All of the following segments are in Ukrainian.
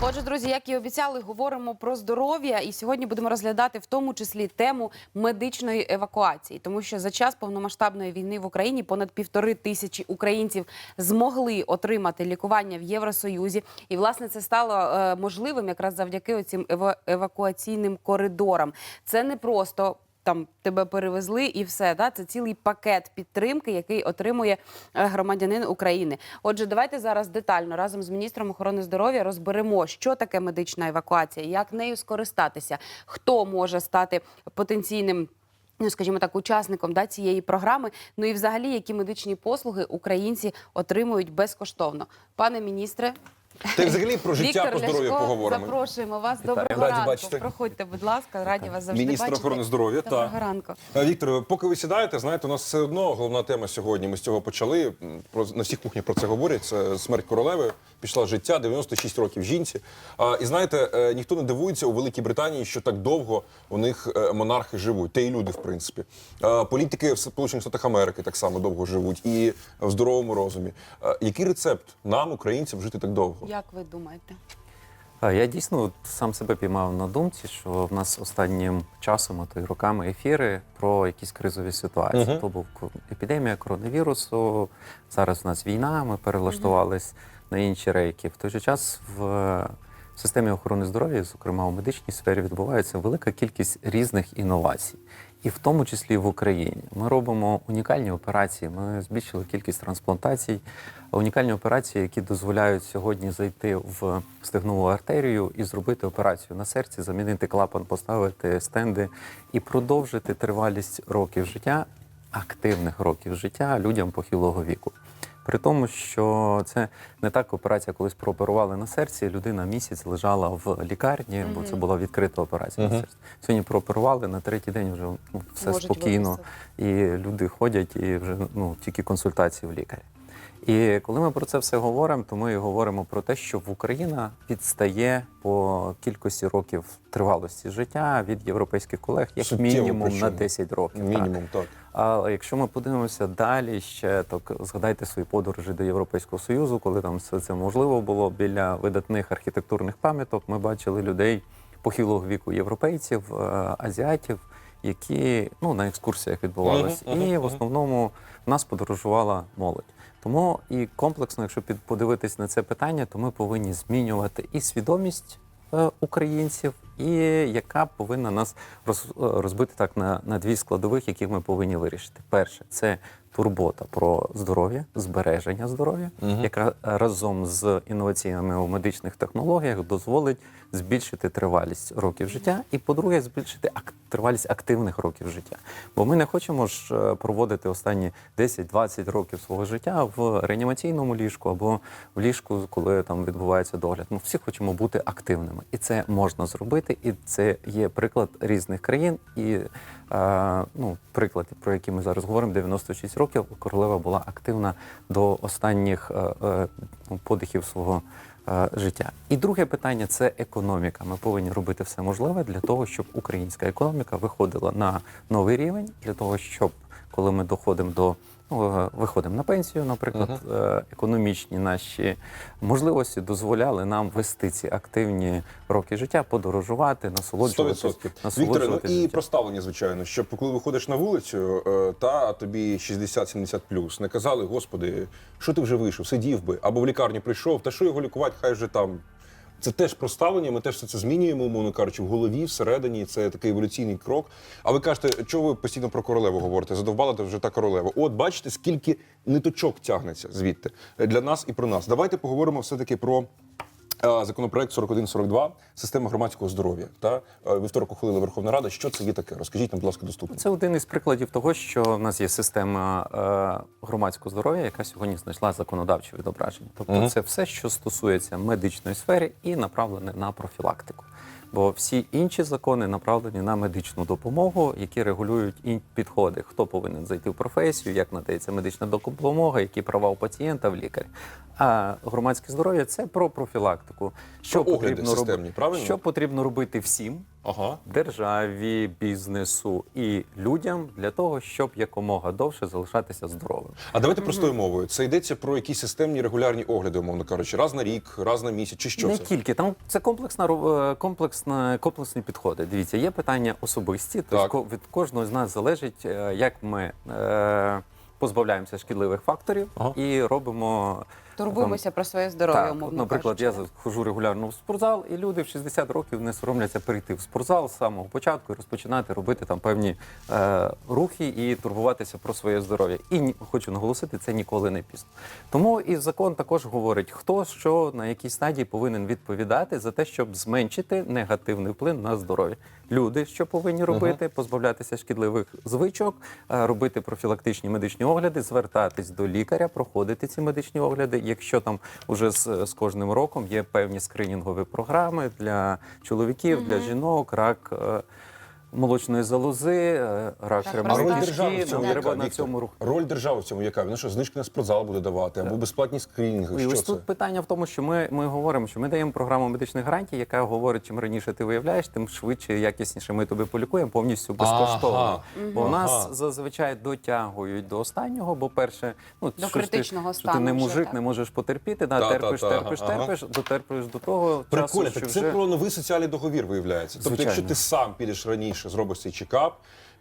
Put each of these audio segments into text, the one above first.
Отже, друзі, як і обіцяли, говоримо про здоров'я, і сьогодні будемо розглядати в тому числі тему медичної евакуації, тому що за час повномасштабної війни в Україні понад півтори тисячі українців змогли отримати лікування в Євросоюзі, і власне це стало е, можливим якраз завдяки ева- евакуаційним коридорам. Це не просто. Там тебе перевезли і все. Да? Це цілий пакет підтримки, який отримує е, громадянин України. Отже, давайте зараз детально разом з міністром охорони здоров'я розберемо, що таке медична евакуація, як нею скористатися, хто може стати потенційним. Ну, скажімо так, учасником да, цієї програми. Ну і взагалі, які медичні послуги українці отримують безкоштовно. Пане міністре, Та й взагалі про життя Віктор по здоров'ю Ляшко, поговоримо. запрошуємо вас. Вітаю. Доброго Раді ранку. бачити. Проходьте, будь ласка, раді вас завжди Міністр бачити. охорони здоров'я, Доброго так. ранку. Е, Віктор, поки ви сідаєте, знаєте, у нас все одно головна тема сьогодні. Ми з цього почали. м, Про на всіх кухнях про це говорять. Це смерть королеви. Пішла з життя 96 років жінці. А, і знаєте, е, ніхто не дивується у Великій Британії, що так довго у них е, монархи живуть. Та й люди, в принципі. Політики в Сполучених Штатах Америки так само довго живуть і в здоровому розумі. Який рецепт нам, українцям, жити так довго? Як ви думаєте? Я дійсно сам себе піймав на думці, що в нас останнім часом, а то й роками ефіри про якісь кризові ситуації. Мгм. То був епідемія коронавірусу, зараз в нас війна, ми перелаштувались на інші рейки. В той же час в е, системі охорони здоров'я, зокрема у медичній сфері, відбувається велика кількість різних інновацій. І в тому числі в Україні ми робимо унікальні операції. Ми збільшили кількість трансплантацій, унікальні операції, які дозволяють сьогодні зайти в стегнову артерію і зробити операцію на серці, замінити клапан, поставити стенди і продовжити тривалість років життя, активних років життя людям похилого віку. При тому, що це не так операція, колись прооперували на серці, людина місяць лежала в лікарні, бо це була відкрита операція на серці. Сьогодні прооперували на третій день вже все Можуть спокійно, вивести. і люди ходять і вже ну тільки консультації в лікаря. І коли ми про це все говоримо, то ми говоримо про те, що в Україна відстає по кількості років тривалості життя від європейських колег, як Суттєво мінімум на причому. 10 років. Мінімум, так. А якщо ми подивимося далі, ще так згадайте свої подорожі до Європейського Союзу, коли там все це можливо було біля видатних архітектурних пам'яток. Ми бачили людей похилого віку європейців, е, азіатів, які ну на екскурсіях відбувалися, Мгм, мгм, і в мгм. основному в нас подорожувала молодь. Тому і комплексно, якщо під подивитись на це питання, то ми повинні змінювати і свідомість е, українців, і яка повинна нас роз, е, розбити так на, на дві складових, які ми повинні вирішити. Перше це турбота про здоров'я, збереження здоров'я, яка разом з інноваціями у медичних технологіях дозволить збільшити тривалість років життя, і, по-друге, збільшити тривалість активних років життя. Бо ми не хочемо ж е, проводити останні 10-20 років свого життя в реанімаційному ліжку або в ліжку, коли там відбувається догляд. Ми всі хочемо бути активними, і це можна зробити. І це є приклад різних країн. І е, ну, приклад, про який ми зараз говоримо, 96 років королева була активна до останніх е, е, ну, подихів свого життя. І друге питання це економіка. Ми повинні робити все можливе для того, щоб українська економіка виходила на новий рівень, для того, щоб коли ми доходимо до ну, е, виходимо на пенсію, наприклад, е, економічні наші можливості дозволяли нам вести ці активні роки життя, подорожувати, 100%. насолоджуватися. Вікторе, ну і про ставлення, звичайно, щоб коли виходиш на вулицю, е, та тобі 60-70 плюс, не казали, господи, що ти вже вийшов, сидів би, або в лікарню прийшов, та що його лікувати, хай вже там. Це теж про ставлення, ми теж все це змінюємо, умовно кажучи, в голові, всередині. Це такий еволюційний крок. А ви кажете, чого ви постійно про королеву говорите? Задовбала це вже та королева. От бачите, скільки ниточок тягнеться звідти для нас і про нас. Давайте поговоримо все-таки про законопроект 4142 система громадського здоров'я. Та е, вівторок ухвалила Верховна Рада. Що це є таке? Розкажіть нам, будь ласка, доступно. Це один із прикладів того, що в нас є система е, громадського здоров'я, яка сьогодні знайшла законодавче відображення. Тобто, Мгм. це все, що стосується медичної сфери і направлене на профілактику. Бо всі інші закони направлені на медичну допомогу, які регулюють і підходи, хто повинен зайти в професію, як надається медична допомога, які права у пацієнта в лікарі. А громадське здоров'я це про профілактику. Що Про потрібно системні, робити? правильно? Що потрібно робити всім, Ага. державі, бізнесу і людям для того, щоб якомога довше залишатися здоровим. А давайте простою мовою. Це йдеться про якісь системні регулярні огляди, умовно кажучи, раз на рік, раз на місяць, чи що не це? тільки там це комплексна е, комплексна комплексні підходи. Дивіться, є питання особисті. Тобто від кожного з нас залежить, е, як ми е, позбавляємося шкідливих факторів Ага. і робимо. Турбуємося про своє здоров'я, Так, умовно наприклад, кажучи. я ходжу регулярно в спортзал, і люди в 60 років не соромляться перейти в спортзал з самого початку і розпочинати робити там певні е, рухи і турбуватися про своє здоров'я. І ні- хочу наголосити, це ніколи не пізно. Тому і закон також говорить, хто що на якій стадії повинен відповідати за те, щоб зменшити негативний вплив на здоров'я. Люди, що повинні робити, позбавлятися шкідливих звичок, е, робити профілактичні медичні огляди, звертатись до лікаря, проходити ці медичні огляди. Якщо там уже з, з кожним роком є певні скринінгові програми для чоловіків, для жінок, рак. Молочної залози, е, рак А роль держави в кишки, цьому нам яка? треба на Віктор? цьому рух. Роль держави в цьому яка? Вона що, знижки на спортзал буде давати, або безплатні скринінги? І Що ось це? тут питання в тому, що ми, ми говоримо, що ми даємо програму медичних гарантій, яка говорить, чим раніше ти виявляєш, тим швидше, і якісніше ми тобі полікуємо повністю безкоштовно. Ага. Бо у нас Ага. зазвичай дотягують до останнього, бо перше, ну До що ж ти- критичного що ти стану не вже, мужик, так. не можеш потерпіти, да, Та, терпиш, та, терпиш, ага. терпиш, дотерпиш до того Прикольно, часу, що так це вже про новий соціальний договір виявляється. Тобто, Звичайно. якщо ти сам підеш раніше, зробиш цей чекап,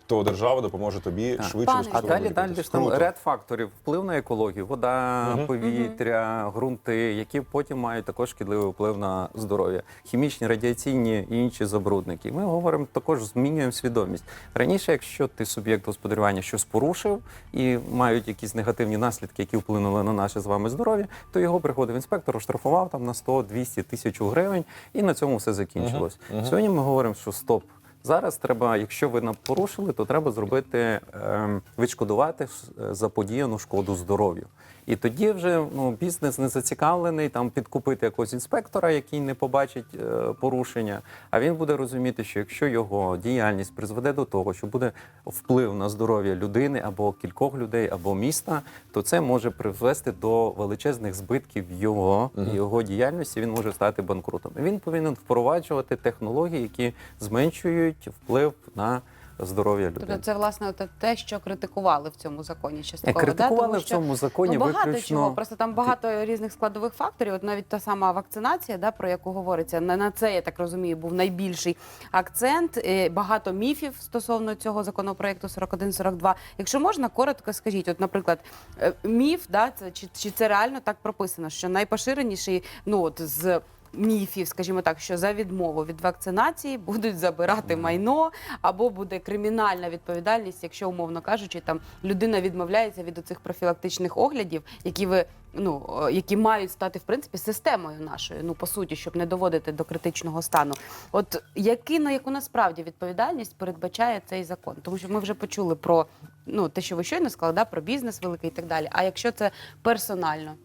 то держава допоможе тобі швидше А далі, далі ж там ряд факторів вплив на екологію, вода, Мгм. повітря, ґрунти, які потім мають також шкідливий вплив на здоров'я, хімічні, радіаційні і інші забрудники. Ми говоримо також змінюємо свідомість. Раніше, якщо ти суб'єкт господарювання щось порушив і мають якісь негативні наслідки, які вплинули на наше з вами здоров'я, то його приходив інспектор, оштрафував там на 100, 200, тисячу гривень, і на цьому все закінчилось. Сьогодні ми говоримо, що стоп. Зараз треба, якщо ви порушили, то треба зробити ем, відшкодувати е, заподіяну шкоду здоров'ю. І тоді вже ну, бізнес не зацікавлений там підкупити якогось інспектора, який не побачить е, порушення. А він буде розуміти, що якщо його діяльність призведе до того, що буде вплив на здоров'я людини або кількох людей, або міста, то це може привести до величезних збитків його його діяльності. Він може стати банкрутом. Він повинен впроваджувати технології, які зменшують вплив на здоров'я Тобто це власне те, що критикували в цьому законі. Е, Частково, Критикували да? Тому в цьому законі ну, багато виключно чого. Просто там багато різних складових факторів. От навіть та сама вакцинація, да, про яку говориться, на, на це я так розумію, був найбільший акцент. Е, Багато міфів стосовно цього законопроекту 41-42. Якщо можна, коротко скажіть, от, наприклад, е, міф, да, це чи, чи це реально так прописано, що найпоширеніший, ну от з. Міфів, скажімо так, що за відмову від вакцинації будуть забирати майно, або буде кримінальна відповідальність, якщо умовно кажучи, там людина відмовляється від оцих профілактичних оглядів, які ви ну які мають стати в принципі системою нашою, ну по суті, щоб не доводити до критичного стану. От які на яку насправді відповідальність передбачає цей закон? Тому що ми вже почули про ну те, що ви щойно сказали, да, про бізнес великий і так далі. А якщо це персонально?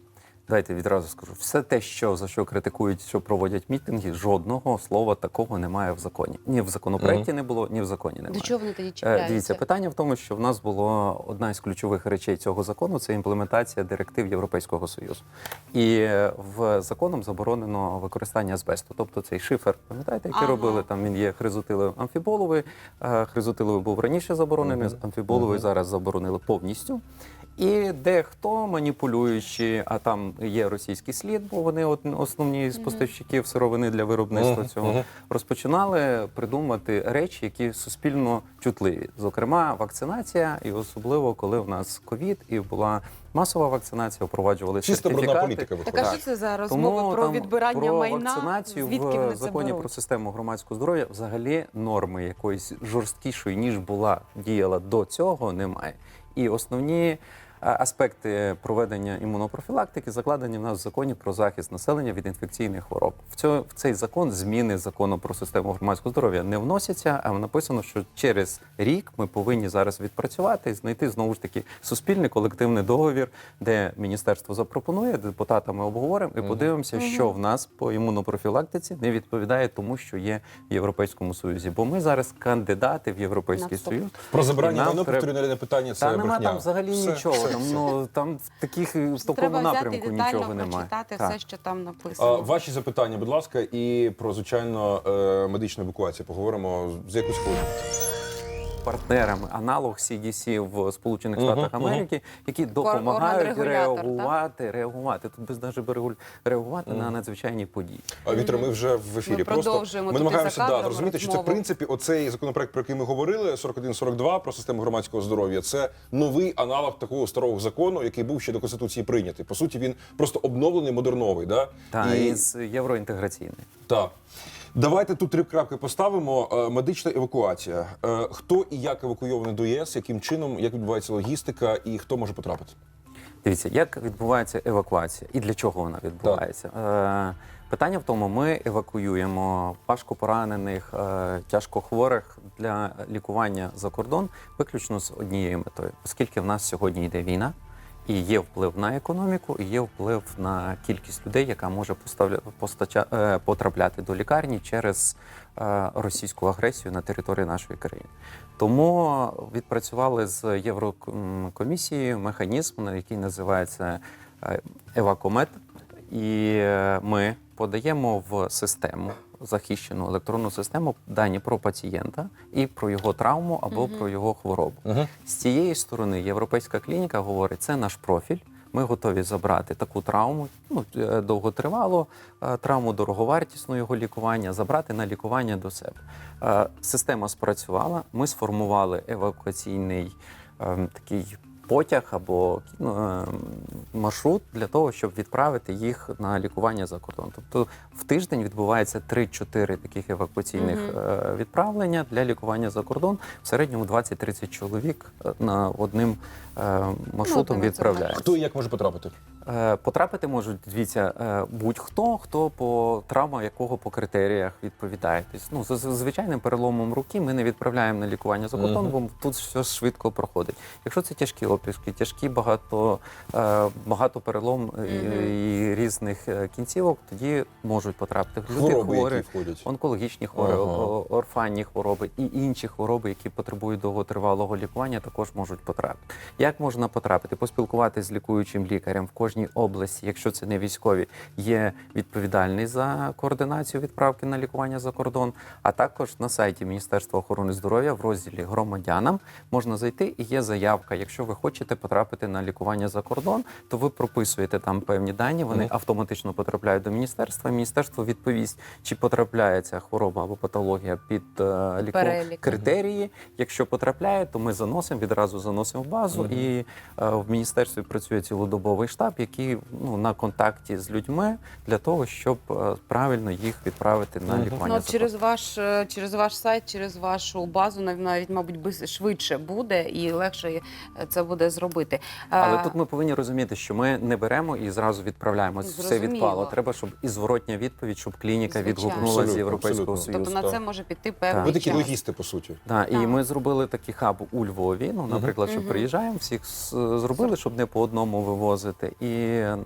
Давайте відразу скажу. Все те, що за що критикують, що проводять мітинги, жодного слова такого немає в законі. Ні в законопроекті не було, ні в законі немає. До чого вони тоді Е, чіпляються? Дивіться, питання в тому, що в нас було одна із ключових речей цього закону це імплементація директив Європейського союзу. І е, в законом заборонено використання азбесту. Тобто цей шифер, пам'ятаєте, який Ага. робили там. Він є хризотиловий амфіболовий. Е, Хризотиловий був раніше заборонений, амфіболовий зараз заборонили повністю. І дехто маніпулюючи, а там є російський слід, бо вони от основні з поставщиків сировини для виробництва цього розпочинали придумати речі, які суспільно чутливі. Зокрема, вакцинація, і особливо коли в нас ковід і була масова вакцинація, впроваджували Чисто брудна сертифікати. політика Так виходить. а що це за розмови про там відбирання про майна? вакцинацію Звідки в вони це законі беруть? про систему громадського здоров'я взагалі норми якоїсь жорсткішої ніж була діяла до цього, немає. І основні аспекти проведення імунопрофілактики закладені в нас в законі про захист населення від інфекційних хвороб. В, цьо, в цей закон зміни закону про систему громадського здоров'я не вносяться, а написано, що через рік ми повинні зараз відпрацювати і знайти знову ж таки суспільний колективний договір, де міністерство запропонує, депутатами обговоримо і подивимося, що в нас по імунопрофілактиці не відповідає тому, що є в Європейському Союзі. Бо ми зараз кандидати в Європейський Наступ. Союз. Про нам воно треба- повторює питання. Це Та нема там взагалі Все, нічого. все, там, ну, там в таких в такому Треба взяти напрямку детально нічого немає. прочитати Так. все, що там А, написано. ваші запитання, будь ласка, і про звичайно е, медичну евакуацію поговоримо з якусь ходу. Партнерами аналог CDC в Сполучених Штатах. Америки, які допомагають реагувати, реагувати. Тут без навіть реагувати на надзвичайні події. А Віктор, ми вже в ефірі. Ми Просто продовжуємо ми намагаємося да, розуміти, що це в принципі оцей законопроект, про який ми говорили, 41-42 про систему громадського здоров'я. Це новий аналог такого старого закону, який був ще до конституції прийнятий. По суті, він просто обновлений, модерновий. Да? Та І- і з євроінтеграційний. Так. Давайте тут три крапки поставимо. Е, Медична евакуація. Е, Хто і як евакуйований до ЄС, яким чином, як відбувається логістика і хто може потрапити? Дивіться, як відбувається евакуація і для чого вона відбувається. Е, питання в тому, ми евакуюємо важко поранених, тяжко хворих для лікування за кордон виключно з однією метою, оскільки в нас сьогодні йде війна. І є вплив на економіку, і є вплив на кількість людей, яка може е, потрапляти до лікарні через е, російську агресію на території нашої країни. Тому відпрацювали з Єврокомісією механізм, який називається е, Евакомет, і ми подаємо в систему захищену електронну систему дані про пацієнта і про його травму або про його хворобу. З цієї сторони європейська клініка говорить, це наш профіль. Ми готові забрати таку травму, ну е, довготривалу е, травму, дороговартісну його лікування, забрати на лікування до себе. Е, Система спрацювала. Ми сформували евакуаційний е, такий потяг або ну, е, маршрут для того, щоб відправити їх на лікування за кордон. Тобто в тиждень відбувається 3-4 таких евакуаційних е, відправлення для лікування за кордон. В середньому 20-30 чоловік е, на одним е, маршрутом Ну, це. Хто і як може потрапити? Е, Потрапити можуть, дивіться, е, будь-хто, хто по травма якого по критеріях відповідає. Тобто, ну, за за звичайним переломом руки ми не відправляємо на лікування за кордон, бо тут все швидко проходить. Якщо це тяжкі опіски, тяжкі багато, е, багато перелом і, і різних кінцівок, тоді можуть потрапити люди Хвороби, хворі, онкологічні хвороби, Ага. орфанні хвороби і інші хвороби, які потребують довготривалого лікування, також можуть потрапити. Як можна потрапити? Поспілкуватися з лікуючим лікарем в кожній області, якщо це не військові, є відповідальний за координацію відправки на лікування за кордон. А також на сайті Міністерства охорони здоров'я в розділі громадянам можна зайти і є заявка. Якщо ви хочете потрапити на лікування за кордон, то ви прописуєте там певні дані. Вони автоматично потрапляють до міністерства. Міністерство відповість, чи потрапляє ця хвороба або патологія під е, ліку... Критерії. Якщо потрапляє, то ми заносимо відразу заносимо в базу. І е, в міністерстві працює цілодобовий штаб, який ну на контакті з людьми для того, щоб е, правильно їх відправити на лікування. Ну, через ваш е, через ваш сайт, через вашу базу, нав- навіть, мабуть, швидше буде і легше е, це буде зробити. Але Е, тут ми повинні розуміти, що ми не беремо і зразу відправляємо. Все відпало. Треба, щоб і зворотня відповідь, щоб клініка Звичайно. відгукнулася з Європейського абсолютно. Союзу. тобто на це може піти Так. певний Ви такі логісти, по суті. Да, і Так. ми зробили такий хаб у Львові. Ну, наприклад, що приїжджаємо, всіх зробили, щоб не по одному вивозити. І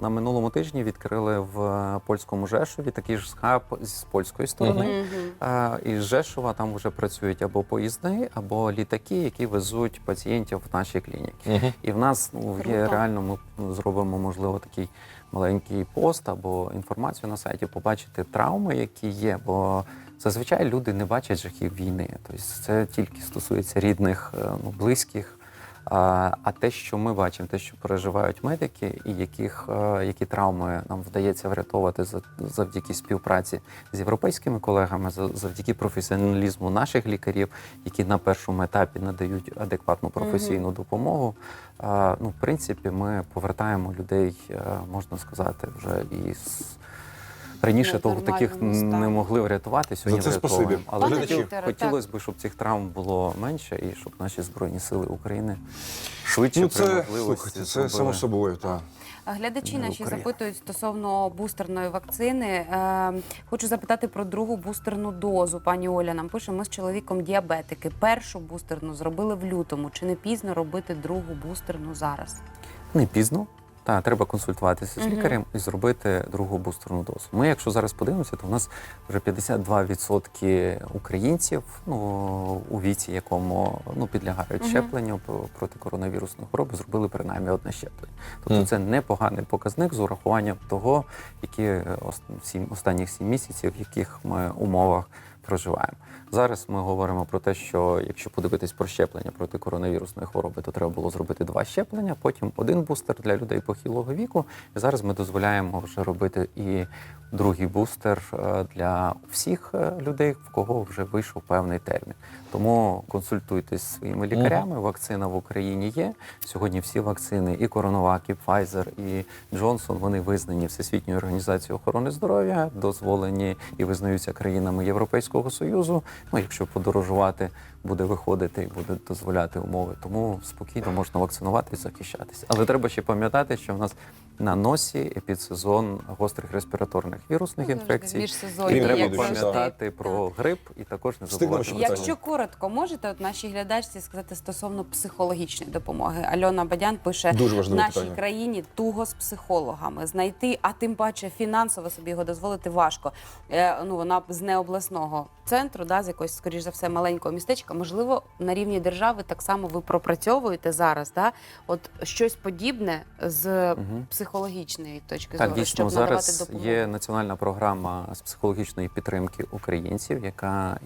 на минулому тижні відкрили в польському Жешові такий ж хаб з польської сторони. Мгм. А, із Жешова там вже працюють або поїзди, або літаки, які везуть пацієнтів в наші клініки. І в нас ну, є реально, ми зробимо, можливо, такий маленький пост або інформацію на сайті, побачити травми, які є. Бо зазвичай люди не бачать жахів війни. Тобто це тільки стосується рідних, е, ну, близьких. А, а те, що ми бачимо, те, що переживають медики, і яких, е, які травми нам вдається врятовувати за- завдяки співпраці з європейськими колегами, за- завдяки професіоналізму наших лікарів, які на першому етапі надають адекватну професійну допомогу. Ну, в принципі, ми повертаємо людей, е, можна сказати, вже із Раніше Ну, то нормально, таких стало. не могли врятувати, сьогодні За це спасибі. Але Пане Глядачі. Хотілося б, щоб цих травм було менше і щоб наші збройні сили України швидше Ну, при це, можливості слухайте, це зробили. само собою, так. Глядачі наші Україна. запитують стосовно бустерної вакцини. Е, хочу запитати про другу бустерну дозу. Пані Оля нам пише: ми з чоловіком діабетики. Першу бустерну зробили в лютому. Чи не пізно робити другу бустерну зараз? Не пізно. Та треба консультуватися з лікарем і зробити другу бустерну дозу. Ми, якщо зараз подивимося, то в нас вже 52% українців, ну у віці, якому ну підлягають Мгм. щепленню проти коронавірусної хвороби, зробили принаймні одне щеплення. Тобто Мгм. це непоганий показник з урахуванням того, які е, останніх сім місяців, в яких ми умовах проживаємо. Зараз ми говоримо про те, що якщо подивитись про щеплення проти коронавірусної хвороби, то треба було зробити два щеплення, потім один бустер для людей похилого віку. І зараз ми дозволяємо вже робити і другий бустер е, для всіх е, людей, в кого вже вийшов певний термін. Тому консультуйтесь зі своїми лікарями. Вакцина в Україні є. Сьогодні всі вакцини, і Коронавак, і Pfizer, і Джонсон, вони визнані Всесвітньою організацією охорони здоров'я, дозволені і визнаються країнами Європейського Союзу. Ну, якщо подорожувати, буде виходити і буде дозволяти умови. Тому спокійно можна вакцинувати і захищатися. Але треба ще пам'ятати, що в нас на носі епідсезон гострих респіраторних вірусних інфекцій. Між І треба як завжди. пам'ятати про грип і також не Встигнемо забувати. про? Якщо коротко, можете от нашій глядачці сказати стосовно психологічної допомоги. Альона Бадян пише Дуже в нашій питання. країні туго з психологами знайти, а тим паче фінансово собі його дозволити важко. Е, ну вона з необласного центру, да, з якогось, скоріш за все, маленького містечка. Можливо, на рівні держави так само ви пропрацьовуєте зараз. Да? От щось подібне з Мгм. Психологічної точки Так, зору, дійсно, щоб надавати зараз допомогу. є національна програма з психологічної підтримки українців, яка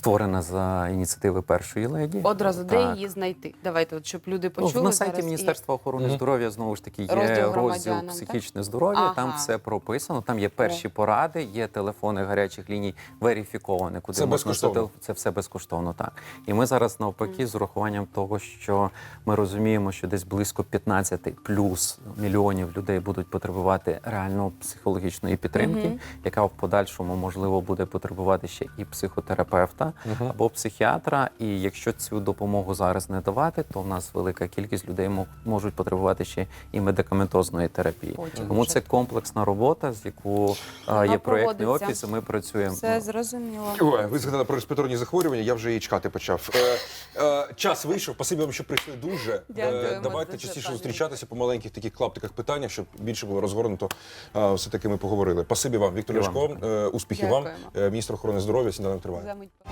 створена за ініціативи першої леді. Одразу де її знайти? Давайте, от, щоб люди Ну, почули на сайті зараз і- Міністерства охорони здоров'я знову ж таки є Розділ розділ, так? психічне здоров'я. Там все прописано. Там є перші поради, є телефони гарячих ліній верифіковані, куди Це можна безкоштовно? зателеф- Це все безкоштовно. Так і ми зараз навпаки з урахуванням того, що ми розуміємо, що десь близько 15 плюс мільйонів людей будуть потребувати реально психологічної підтримки, Мгм. яка в подальшому можливо буде потребувати ще і психотерапевта або психіатра. І якщо цю допомогу зараз не давати, то в нас велика кількість людей мо- можуть потребувати ще і медикаментозної терапії. Потім Тому вже. це комплексна робота, з яку а, є проєктний офіс. і Ми працюємо. Все зрозуміло. Ой, ви згадали про респіраторні захворювання, я вже і чекати почав. Е, е, час вийшов, спасибі вам, що прийшли дуже. Дякуємо Е, давайте дуже, частіше пане зустрічатися по маленьких таких клаптиках питання, щоб більше було розгорнуто. Е, все-таки ми поговорили. Спасибі вам, Віктор Ляшко. Е, успіхів вам. Дякуємо. Е, міністр охорони здоров'я, сніданок триває.